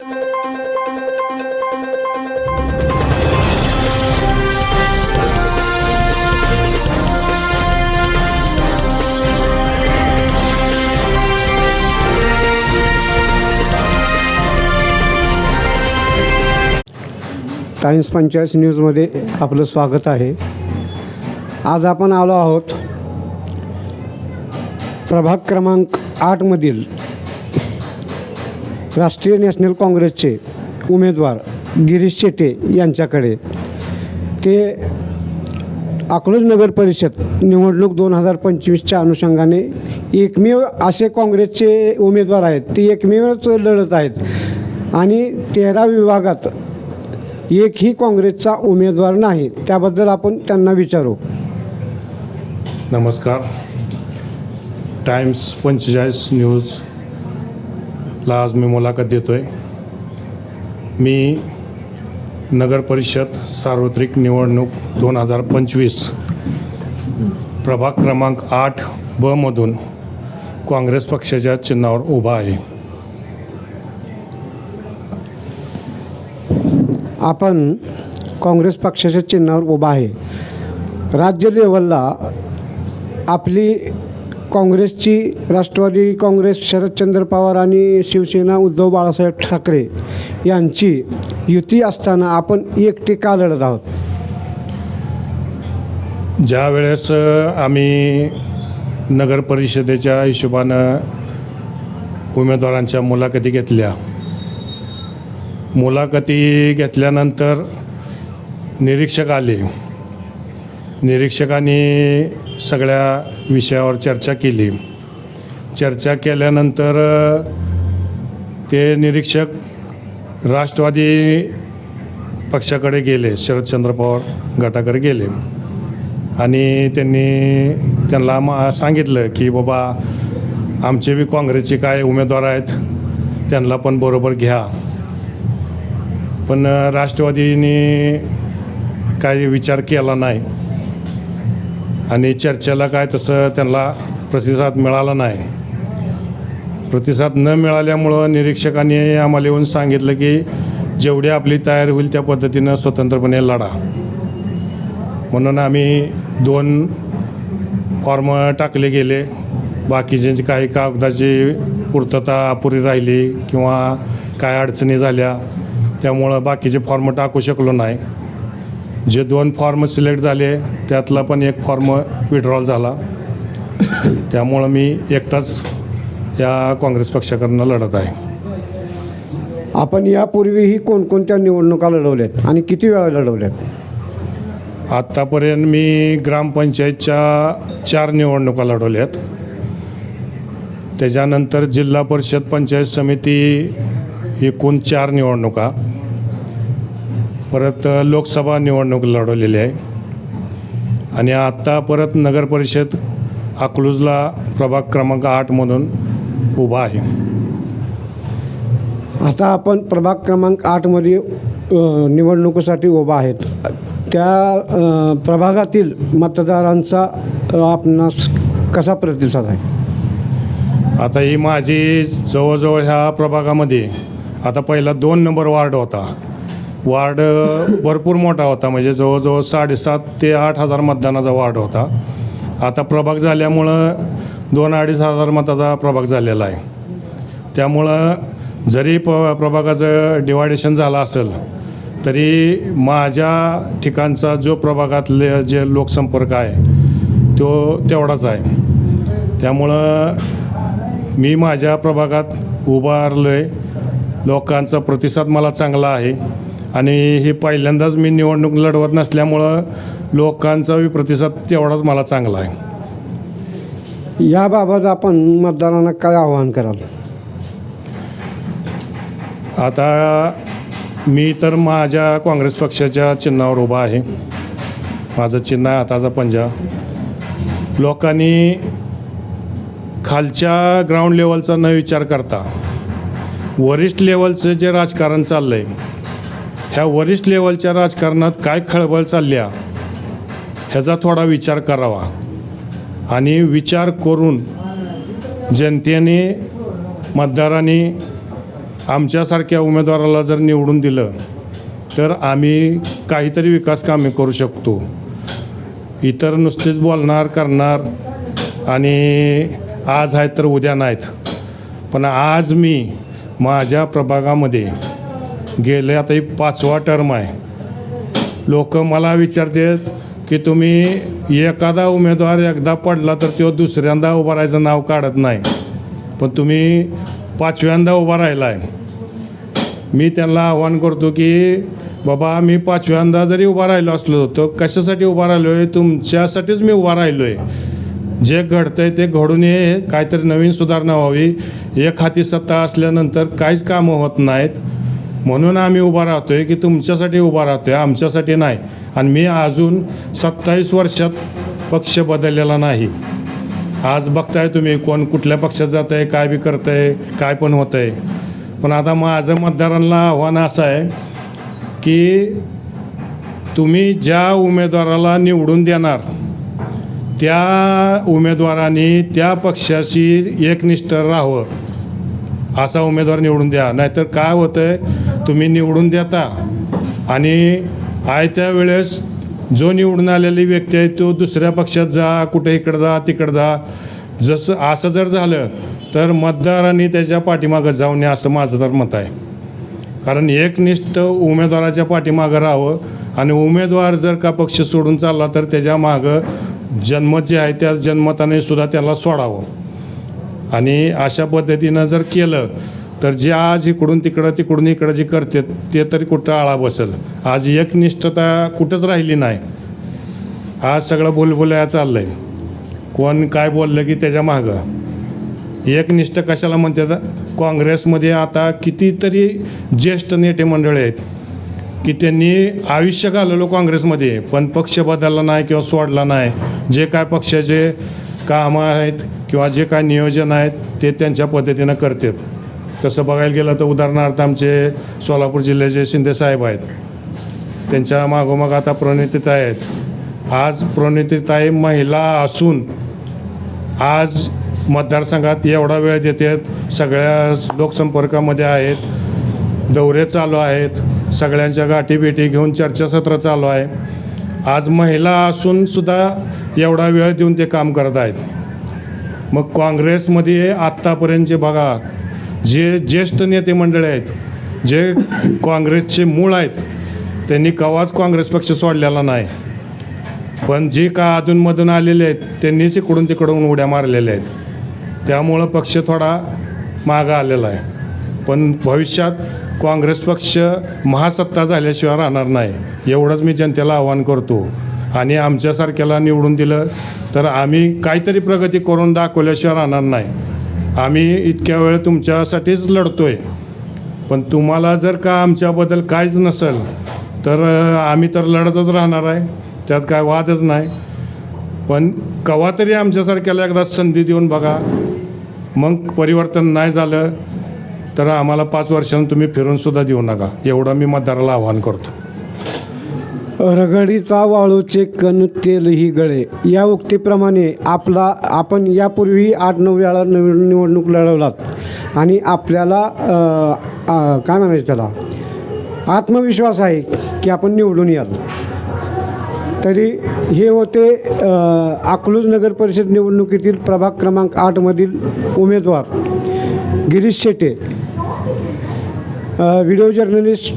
Times panchayat न्यूजमध्ये आपलं स्वागत आहे. आज आपण आलो आहोत प्रभाग क्रमांक आठमधील राष्ट्रीय नॅशनल काँग्रेसचे उमेदवार गिरीश शेटे यांच्याकडे. ते अकलूज नगर परिषद निवडणूक दोन हजार पंचवीसच्या अनुषंगाने एकमेव असे काँग्रेसचे उमेदवार आहेत. ते एकमेवच लढत आहेत. आणि तेरा विभागात एकही काँग्रेसचा उमेदवार नाही. त्याबद्दल आपण त्यांना विचारू. नमस्कार. टाइम्स पंचेचाळीस न्यूज ला आज मी मुलाखत देतो आहे मी नगर परिषद सार्वत्रिक निवडणूक दोन हजार पंचवीस प्रभाग क्रमांक आठ बमधून काँग्रेस पक्षाच्या चिन्हावर उभा आहे. आपण काँग्रेस पक्षाच्या चिन्हावर उभा आहे. राज्य लेवलला आपली काँग्रेसची राष्ट्रवादी काँग्रेस शरदचंद्र पवार आणि शिवसेना उद्धव बाळासाहेब ठाकरे यांची युती असताना आपण एकटे का लढत आहोत? ज्या वेळेस आम्ही नगर परिषदेच्या हिशोबानं उमेदवारांच्या मुलाखती घेतल्या. मुलाखती घेतल्यानंतर निरीक्षक आले. निरीक्षकांनी सगळ्या विषयावर चर्चा केली. चर्चा केल्यानंतर ते निरीक्षक राष्ट्रवादी पक्षाकडे गेले शरदचंद्र पवार गटाकडे गेले. आणि त्यांनी त्यांना मग सांगितलं की बाबा आमचे बी काँग्रेसचे काय उमेदवार आहेत त्यांना पण बरोबर घ्या. पण राष्ट्रवादीने काही विचार केला नाही. आणि चर्चेला काय तसं त्यांना प्रतिसाद मिळाला नाही. प्रतिसाद न मिळाल्यामुळं निरीक्षकांनी आम्हाला येऊन सांगितलं की जेवढी आपली तयार होईल त्या पद्धतीनं स्वतंत्रपणे लढा. म्हणून आम्ही दोन फॉर्म टाकले गेले. बाकीचे जे काही कागदाची पूर्तता अपुरी राहिली किंवा काय अडचणी झाल्या त्यामुळं बाकीचे फॉर्म टाकू शकलो नाही. जे दोन फॉर्म सिलेक्ट झाले त्यातला पण एक फॉर्म विड्रॉल झाला. त्यामुळं मी एकटाच या काँग्रेस पक्षाकडनं लढत आहे. आपण यापूर्वीही कोणकोणत्या निवडणुका लढवल्यात आणि किती वेळा लढवल्यात? आत्तापर्यंत मी ग्रामपंचायतच्या चार निवडणुका लढवल्यात. त्याच्यानंतर जिल्हा परिषद पंचायत समिती एकूण चार निवडणुका. परत लोकसभा निवडणूक लढवलेली आहे. आणि आत्ता परत नगर परिषद अकलूजला प्रभाग क्रमांक आठमधून उभा आहे. आता आपण प्रभाग क्रमांक आठमध्ये निवडणुकीसाठी उभा आहेत. त्या प्रभागातील मतदारांचा आपणास कसा प्रतिसाद आहे? आता ही माझी जवळजवळ ह्या प्रभागामध्ये आता पहिला दोन नंबर वार्ड होता. वार्ड भरपूर मोठा होता. म्हणजे जवळजवळ साडेसात ते आठ हजार मतदानाचा वार्ड होता. आता प्रभाग झाल्यामुळं दोन अडीच हजार मताचा प्रभाग झालेला आहे. त्यामुळं जरी प प्रभागाचं डिवायडेशन झालं असेल तरी माझ्या ठिकाणचा जो प्रभागातले जे लोकसंपर्क आहे तो तेवढाच आहे. त्यामुळं मी माझ्या प्रभागात उभारलो आहे लोकांचा प्रतिसाद मला चांगला आहे. आणि हे पहिल्यांदाच मी निवडणूक लढवत नसल्यामुळं लोकांचा प्रतिसाद तेवढाच मला चांगला आहे. याबाबत आपण मतदारांना काय आवाहन कराल? आता मी तर माझ्या काँग्रेस पक्षाच्या चिन्हावर उभा आहे. माझं चिन्ह आहे हाताचा पंजा. लोकांनी खालच्या ग्राउंड लेवलचा न विचार करता वरिष्ठ लेवलचं जे राजकारण चाललं आहे ह्या वरिष्ठ लेवलच्या राजकारणात काय खळबळ चालल्या ह्याचा थोडा विचार करावा. आणि विचार करून जनतेने मतदारांनी आमच्यासारख्या उमेदवाराला जर निवडून दिलं तर आम्ही काहीतरी विकास कामे करू शकतो. इतर नुसतेच बोलणार करणार आणि आज आहेत तर उद्या नाहीत. पण आज मी माझ्या प्रभागामध्ये गेले आता ही पाचवा टर्म आहे. लोक मला विचारतात की तुम्ही एखादा उमेदवार एकदा पडला तर तो दुसऱ्यांदा उभा राहायचं नाव काढत नाही. पण तुम्ही पाचव्यांदा उभा राहिला आहे मी त्यांना आव्हान करतो की बाबा मी पाचव्यांदा जरी उभा राहिलो असलो तर कशासाठी उभा राहिलो आहे तुमच्यासाठीच मी उभा राहिलो आहे जे घडतं आहे ते घडून ये काहीतरी नवीन सुधारणा व्हावी. एक हाती सत्ता असल्यानंतर काहीच कामं होत नाहीत. म्हणून आम्ही उभा राहतो आहे की तुमच्यासाठी उभा राहतो आहे आमच्यासाठी नाही. आणि मी अजून सत्तावीस वर्षात पक्ष बदललेला नाही. आज बघताय तुम्ही कोण कुठल्या पक्षात जात आहे काय बी करत आहे काय पण होतं आहे पण आता माझं मतदारांना आव्हान असं आहे की तुम्ही ज्या उमेदवाराला निवडून देणार त्या उमेदवाराने त्या पक्षाशी एकनिष्ठ राहावं. असा उमेदवार निवडून द्या. नाहीतर काय होतं आहे तुम्ही निवडून देता. आणि आयत्या वेळेस जो निवडून आलेली व्यक्ती आहे तो दुसऱ्या पक्षात जा कुठे इकडं जा तिकडं जा. जसं असं जर झालं तर मतदारांनी त्याच्या पाठीमागं जाऊ नये असं माझं तर मत आहे. कारण एकनिष्ठ उमेदवाराच्या पाठीमागं राहावं आणि उमेदवार जर का पक्ष सोडून चालला तर त्याच्या मागं जन्मत जे आहे त्या जन्मताने सुद्धा त्याला सोडावं. आणि अशा पद्धतीनं जर केलं तर जे आज इकडून तिकडं तिकडून इकडं जे करते ते तरी कुठं आळा बसेल. आज एकनिष्ठता कुठंच राहिली नाही. आज सगळं बोलबोल्या चाललं आहे कोण काय बोललं की त्याच्या मागं. एकनिष्ठ कशाला म्हणतात? काँग्रेसमध्ये आता कितीतरी ज्येष्ठ नेते मंडळी आहेत की त्यांनी आयुष्य घालवलं काँग्रेसमध्ये पण पक्ष बदलला नाही किंवा सोडला नाही. जे काय पक्षाचे कामं आहेत किंवा जे काय नियोजन आहेत ते त्यांच्या पद्धतीनं करतात. तसं बघायला गेलं तर उदाहरणार्थ आमचे सोलापूर जिल्ह्याचे शिंदे साहेब आहेत. त्यांच्या मागोमाग आता प्रणितीताई आहेत. आज प्रणितीताई महिला असून आज मतदारसंघात एवढा वेळ देतात सगळ्या लोकसंपर्कामध्ये आहेत दौरे चालू आहेत सगळ्यांच्या गाठीभेटी घेऊन चर्चासत्र चालू आहे. आज महिला असून सुद्धा एवढा वेळ देऊन ते काम करत आहेत. मग काँग्रेसमध्ये आत्तापर्यंतचे बघा जे ज्येष्ठ नेते मंडळी आहेत जे काँग्रेसचे मूळ आहेत त्यांनी कवाच काँग्रेस पक्ष सोडलेला नाही. पण जे का अधूनमधून आलेले आहेत त्यांनीच इकडून तिकडून उड्या मारलेल्या आहेत. त्यामुळं पक्ष थोडा मागं आलेला आहे. पण भविष्यात काँग्रेस पक्ष महासत्ता झाल्याशिवाय राहणार नाही एवढंच मी जनतेला आव्हान करतो. आणि आमच्यासारख्याला निवडून दिलं तर आम्ही काहीतरी प्रगती करून दाखवल्याशिवाय राहणार नाही. आम्ही इतक्या वेळ तुमच्यासाठीच लढतोय. पण तुम्हाला जर का आमच्याबद्दल काहीच नसेल तर आम्ही तर लढतच राहणार आहे. त्यात काय वादच नाही. पण कवा तरी आमच्यासारख्याला एकदा संधी देऊन बघा. मग परिवर्तन नाही झालं तर आम्हाला पाच वर्षांनी तुम्ही फिरूनसुद्धा देऊ नका. एवढं मी मतदाराला आव्हान करतो. रगडीचा वाळूचे कण तेलही गळे. या उक्तीप्रमाणे आपला आपण यापूर्वी आठ नऊ वेळा नवीन निवडणूक लढवलात. आणि आपल्याला काय म्हणायचं त्याला? आत्मविश्वास आहे की आपण निवडून याल. तरी हे होते अकलूज नगर परिषद निवडणुकीतील प्रभाग क्रमांक आठमधील उमेदवार गिरीश शेटे. व्हिडिओ जर्नलिस्ट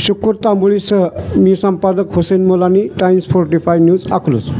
शुकूर तांबोळीसह मी संपादक Hussain Molani Times forty five News Akluj.